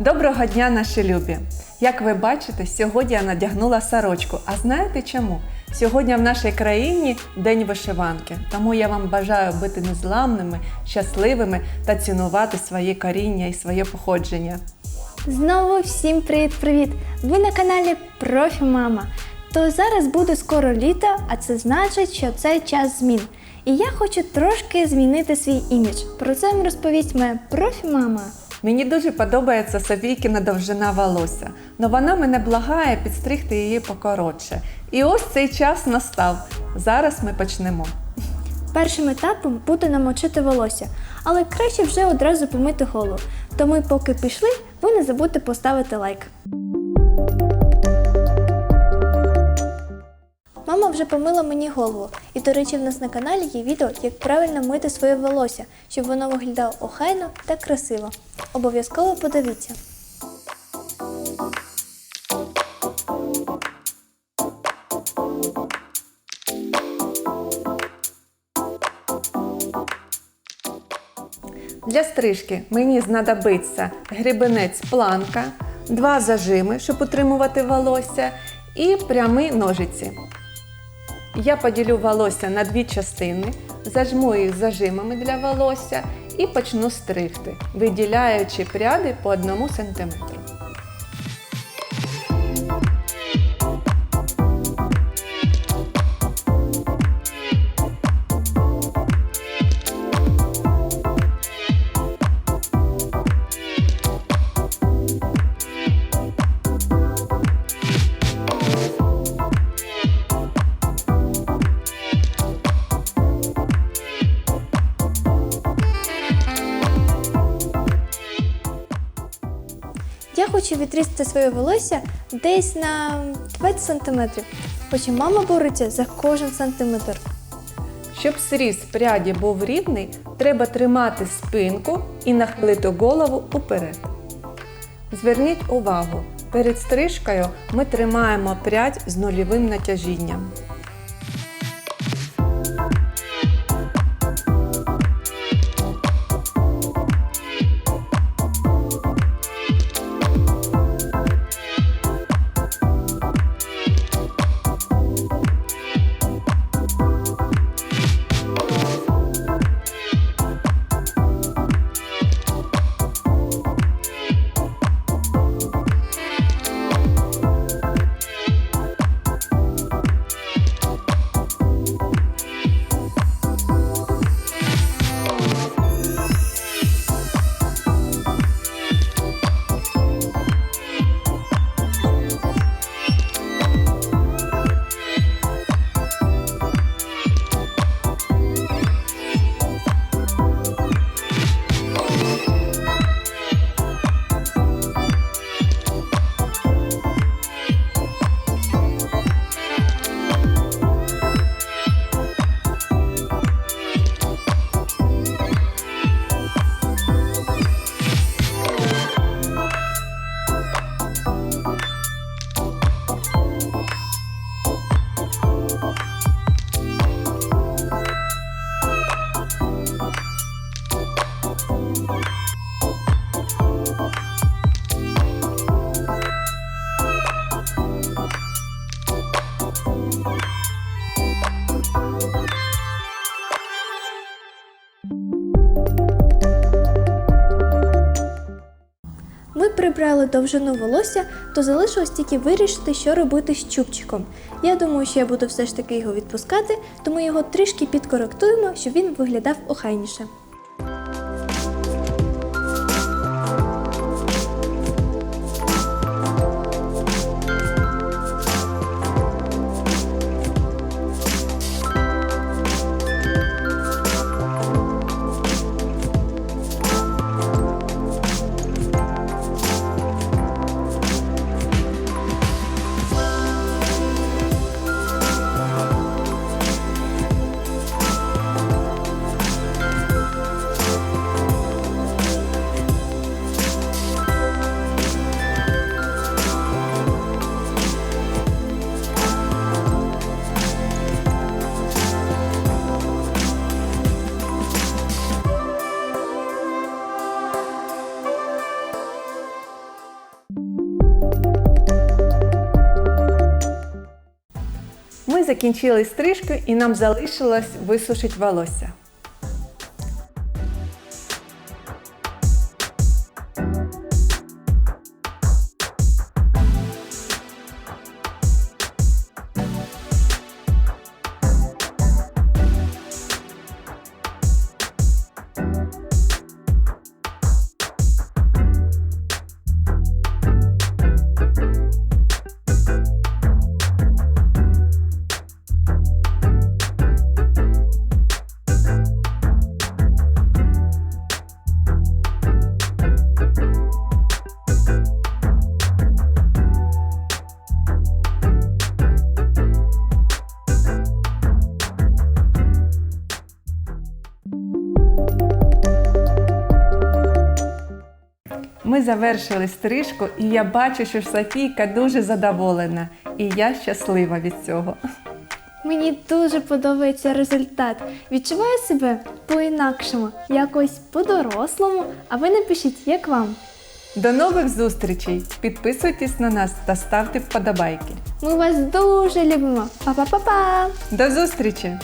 Доброго дня, наші любі! Як ви бачите, сьогодні я надягнула сорочку. А знаєте чому? Сьогодні в нашій країні День вишиванки. Тому я вам бажаю бути незламними, щасливими та цінувати своє коріння і своє походження. Знову всім привіт-привіт! Ви на каналі Профі Мама. То зараз буде скоро літо, а це значить, що це час змін. І я хочу трошки змінити свій імідж. Про це розповість моя профі мама. Мені дуже подобається Софійкина довжина волосся, але вона мене благає підстригти її покоротше. І ось цей час настав. Зараз ми почнемо. Першим етапом буде намочити волосся, але краще вже одразу помити голову. Тому, поки пішли, ви не забудьте поставити лайк. Вже помила мені голову, і, до речі, в нас на каналі є відео, як правильно мити своє волосся, щоб воно виглядало охайно та красиво. Обов'язково подивіться. Для стрижки мені знадобиться грібенець планка, два зажими, щоб утримувати волосся, і прямі ножиці. Я поділю волосся на дві частини, зажму їх зажимами для волосся і почну стригти, виділяючи пряди по 1 см. Я хочу відрізати своє волосся десь на 20 см, хоча мама бореться за кожен сантиметр. Щоб сріз пряді був рівний, треба тримати спинку і нахилити голову уперед. Зверніть увагу, перед стрижкою ми тримаємо прядь з нульовим натяжінням. Ми прибрали довжину волосся, то залишилось тільки вирішити, що робити з чубчиком. Я думаю, що я буду все ж таки його відпускати, тому його трішки підкоректуємо, щоб він виглядав охайніше. Ми закінчили стрижку і нам залишилось висушити волосся. Ми завершили стрижку, і я бачу, що Софійка дуже задоволена, і я щаслива від цього. Мені дуже подобається результат. Відчуваю себе по-інакшому, якось по-дорослому, а ви напишіть, як вам. До нових зустрічей! Підписуйтесь на нас та ставте вподобайки. Ми вас дуже любимо. Па-па-па-па! До зустрічі!